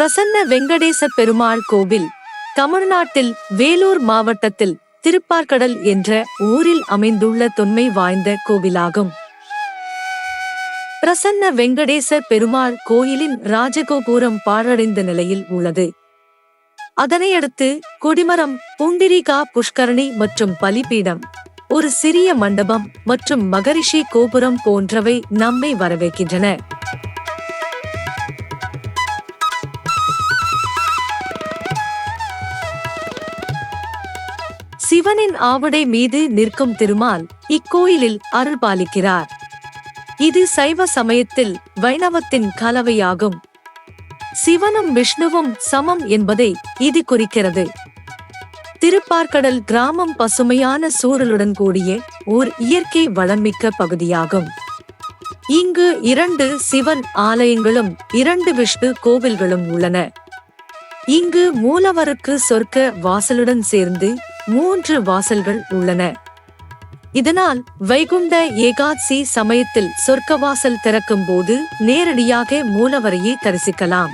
பிரசன்ன வெங்கடேச பெருமாள் கோவில் தமிழ்நாட்டில் வேலூர் மாவட்டத்தில் திருப்பார்கடல் என்ற ஊரில் அமைந்துள்ள தொன்மை வாய்ந்த கோவிலாகும். பிரசன்ன வெங்கடேச பெருமாள் கோயிலின் ராஜகோபுரம் பாழடைந்த நிலையில் உள்ளது. அதனையடுத்து கொடிமரம் புண்டிரிகா புஷ்கரணி மற்றும் பலிபீடம் ஒரு சிறிய மண்டபம் மற்றும் மகரிஷி கோபுரம் போன்றவை நம்மை வரவேற்கின்றன. சிவனின் ஆவடை மீது நிற்கும் திருமால் இக்கோயிலில் அருள் பாலிக்கிறார். இது சைவ சமயத்தில் வைணவத்தின் கலவையாகும். சிவனும் விஷ்ணுவும் சமம் என்பதை இது குறிக்கிறது. திருப்பார்கடல் கிராமம் பசுமையான சூழலுடன் கூடிய ஓர் இயற்கை வளமிக்க பகுதியாகும். இங்கு இரண்டு சிவன் ஆலயங்களும் இரண்டு விஷ்ணு கோவில்களும் உள்ளன. இங்கு மூலவருக்கு சொர்க்க வாசலுடன் சேர்ந்து மூன்று வாசல்கள் உள்ளன. இதனால் வைகுண்ட ஏகாட்சி சமயத்தில் சொர்க்கவாசல் திறக்கும் போது நேரடியாக மூலவரையே தரிசிக்கலாம்.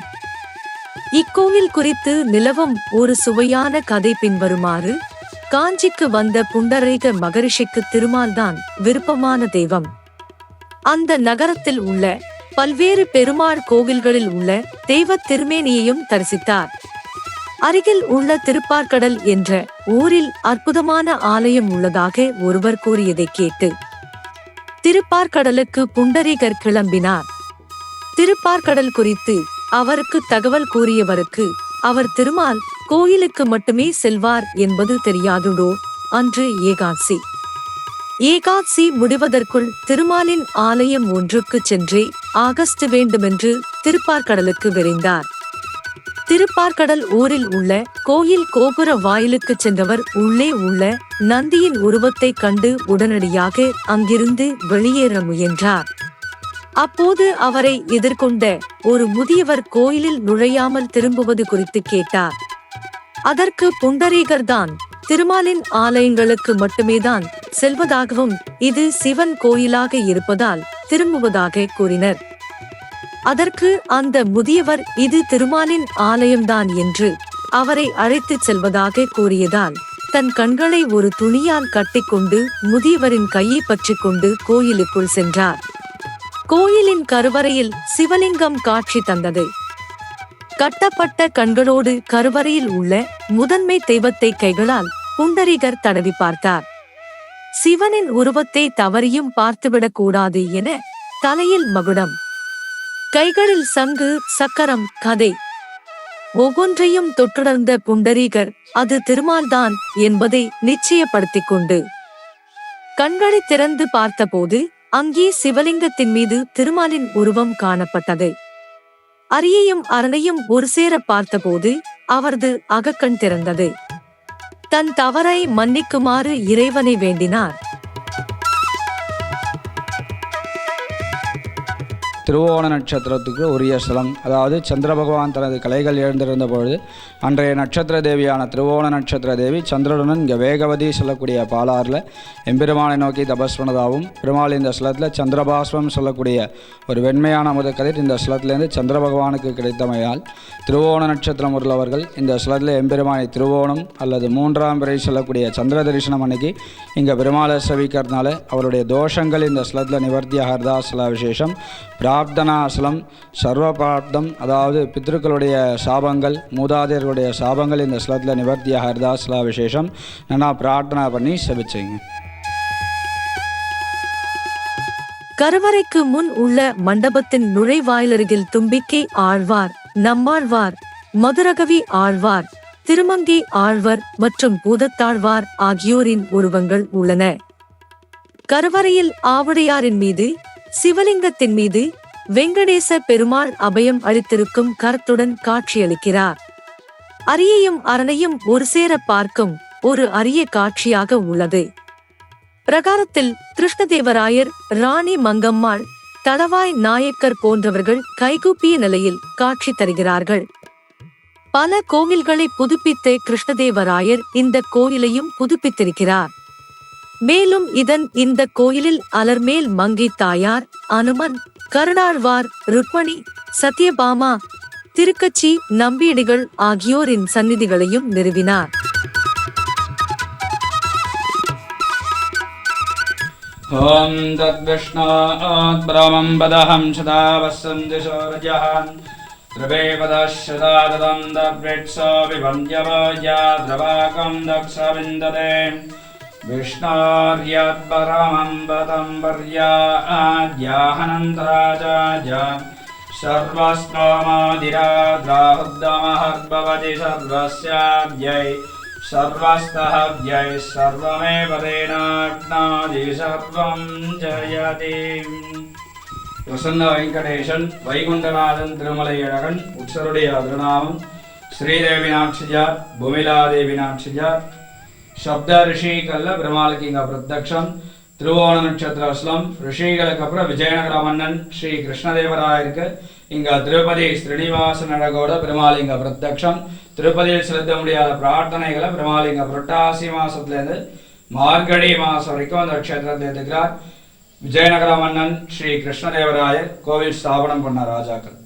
இக்கோவில் குறித்து நிலவும் ஒரு சுவையான கதை பின்வருமாறு காஞ்சிக்கு வந்த புண்டரீக மகரிஷிக்கு திருமால்தான் விருப்பமான தெய்வம். அந்த நகரத்தில் உள்ள பல்வேறு பெருமாள் கோவில்களில் உள்ள தெய்வ திருமேனியையும் தரிசித்தார். அருகில் உள்ள திருப்பார்கடல் என்ற ஊரில் அற்புதமான ஆலயம் உள்ளதாக ஒருவர் கூறியதை கேட்டு திருப்பார்கடலுக்கு புண்டரீகர் கிளம்பினார். திருப்பார்கடல் குறித்து அவருக்கு தகவல் கூறியவருக்கு அவர் திருமால் கோயிலுக்கு மட்டுமே செல்வார் என்பது தெரியாதுடோ? அன்று ஏகாசி. ஏகாசி முடிவதற்குள் திருமாலின் ஆலயம் ஒன்றுக்கு சென்றே ஆகஸ்ட் வேண்டுமென்று திருப்பார்கடலுக்கு விரைந்தார். திருப்பார்கடல் ஊரில் உள்ள கோயில் கோபுர வாயிலுக்கு சென்றவர் உள்ளே உள்ள நந்தியின் உருவத்தை கண்டு உடனடியாக அங்கிருந்து வெளியேற முயன்றார். அப்போது அவரை எதிர்கொண்ட ஒரு முதியவர் கோயிலில் நுழையாமல் திரும்புவது குறித்து கேட்டார். அதற்கு புண்டரீகர்தான் திருமாலின் ஆலயங்களுக்கு மட்டுமேதான் செல்வதாகவும் இது சிவன் கோயிலாக இருப்பதால் திரும்புவதாக கூறினர். அதற்கு அந்த முதியவர் இது திருமாலின் ஆலயம்தான் என்று அவரை அழைத்துச் செல்வதாக கூறியதால் தன் கண்களை ஒரு துணியால் கட்டிக்கொண்டு முதியவரின் கையை பற்றிக்கொண்டு கோயிலுக்குள் சென்றார். கோயிலின் கருவறையில் சிவலிங்கம் காட்சி தந்தது. கட்டப்பட்ட கண்களோடு கருவறையில் உள்ள முதன்மை தெய்வத்தை கைகளால் புண்டரிகர் தடவி பார்த்தார். சிவனின் உருவத்தை தவறியும் பார்த்துவிடக் கூடாது என தலையில் மகுடம் கைகளில் சங்கு சக்கரம் கதை. ஒவ்வொன்றையும் தொற்றுணர்ந்த புண்டரீகர் அது திருமால்தான் என்பதை நிச்சயப்படுத்திக் கொண்டு. கண்களை திறந்து பார்த்தபோது அங்கே சிவலிங்கத்தின் மீது திருமாலின் உருவம் காணப்பட்டது. அரியையும் அரணையும் ஒரு சேர பார்த்தபோது அவரது அகக்கண் திறந்தது. தன் தவறை மன்னிக்குமாறு இறைவனை வேண்டினார். திருவோண நட்சத்திரத்துக்கு உரிய ஸ்தலம். அதாவது சந்திர பகவான் தனது கலைகள் எழுந்திருந்த பொழுது அன்றைய நட்சத்திர தேவியான திருவோண நட்சத்திர தேவி சந்திரனுடன் இங்கே வேகவதி சொல்லக்கூடிய பாலாறில் எம்பெருமானை நோக்கி தபஸ் பண்ணதாகவும் பெருமாள் இந்த ஸ்லத்தில் சந்திரபாஸ்வம் சொல்லக்கூடிய ஒரு வெண்மையான முதற்கதிர் இந்த ஸ்லத்திலேருந்து சந்திர பகவானுக்கு கிடைத்தமையால் திருவோண நட்சத்திரம் உள்ளவர்கள் இந்த ஸ்லத்தில் எம்பெருமானை திருவோணம் அல்லது மூன்றாம் பிறை சொல்லக்கூடிய சந்திர தரிசனம் அன்னைக்கு இங்கே பெருமாளை செவிக்கிறதுனால அவருடைய தோஷங்கள் இந்த ஸ்லத்தில் நிவர்த்தியாகிறதா சில விசேஷம். பிரார்த்தனாசலம் சர்வ பிராப்தம் அதாவது பித்ருக்களுடைய சாபங்கள் மூதாதையர்களுடைய சாபங்கள் இந்த ஸ்லத்தில் நிவர்த்தியாக நிவர்த்தியாகிறதா சில விசேஷம் நல்லா பிரார்த்தனா பண்ணி செபிச்சிங்க. கருவறைக்கு முன் உள்ள மண்டபத்தின் நுழைவாயிலருகில் தும்பிக்கை ஆழ்வார் நம்மாழ்வார் மதுரகவி ஆழ்வார் திருமங்கை ஆழ்வர் மற்றும் பூதத்தாழ்வார் ஆகியோரின் உருவங்கள் உள்ளன. கருவறையில் ஆவடையாரின் மீது சிவலிங்கத்தின் மீது வெங்கடேச பெருமாள் அபயம் அளித்திருக்கும் கரத்துடன் காட்சியளிக்கிறார். அரியையும் அரணையும் ஒரு சேர பார்க்கும் ஒரு அரிய காட்சியாக உள்ளது. பிரகாரத்தில் கிருஷ்ணதேவராயர் ராணி மங்கம்மாள் தளவாய் நாயக்கர் போன்றவர்கள் கைகூப்பிய நிலையில் காட்சி தருகிறார்கள். பல கோவில்களை புதுப்பித்த கிருஷ்ணதேவராயர் இந்த கோயிலையும் புதுப்பித்திருக்கிறார். மேலும் இதன் இந்த கோயிலில் அலர்மேல் மங்கை தாயார் அனுமன் கருணாழ்வார் ருக்மணி சத்யபாமா திருக்கச்சி நம்பியடிகள் ஆகியோரின் சந்நிதிகளையும் நிறுவினார் ॐ तद्विष्णोत् ब्रह्मं पदहं सदा वसन्तिशो रजहान् द्रवे पदश्रदा ददं दव्रेत्सो विभञ्जवया द्रवाकं दक्षविन्दते विष्णोर्यत्परमं पदं पर्याद्याहनन्तराजाय सर्वस्तोमादिराद्राहुद्दमहद्भवति सर्वस्याब्जै सर्वस्तः व्यय सर्वमेव तेनाग्नादि सर्वं जयति பிரசன்ன வெங்கடேசன் வைகுண்டநாதன் திருமலையழகன் உற்சருடைய திருநாமம் ஸ்ரீதேவி நாட்சிஜார் பூமிலாதேவி நாட்சிஜார் சப்த ரிஷிகல்ல பெருமாளுக்கு இங்க பிரத்யக்ஷம் திருவோண நட்சத்திர அஸ்லம் ரிஷிகளுக்கு அப்புறம் விஜயநகர மன்னன் ஸ்ரீ கிருஷ்ணதேவராயருக்கு இங்க திருப்பதி ஸ்ரீனிவாச நடகோட பெருமாள் இங்க பிரத்யக்ஷம் திருப்பதியில் செலுத்த முடியாத பிரார்த்தனைகளை பெருமாள் இங்க புரட்டாசி மாசத்துலேருந்து மார்கழி மாசம் வரைக்கும் அந்த க்ஷேத்திரத்தை இருக்கிறார் விஜயநகர மன்னன் ஸ்ரீ கிருஷ்ணதேவராயர் கோவில் ஸ்தாபனம் பண்ண ராஜாக்கள்.